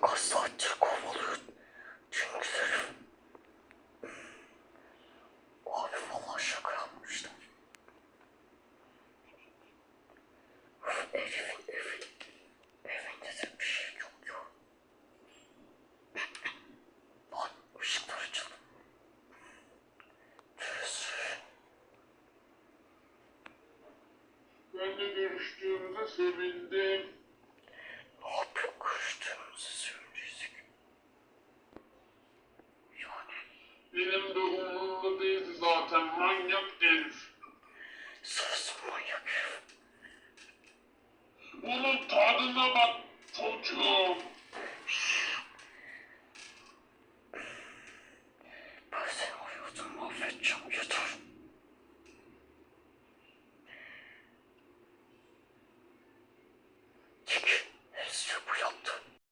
kaç saattir kovalıyor. Çünkü herif. Abi vallahi şaka yapmıştım. Herifin evi. Evinde de bir şey yok yok. Lan ışıklar açıldı. Neresi? Ben de görüştüğümüze sevindim. Benim de umurumda değildi zaten manyak herif. sensin manyak herif. Tadına bak.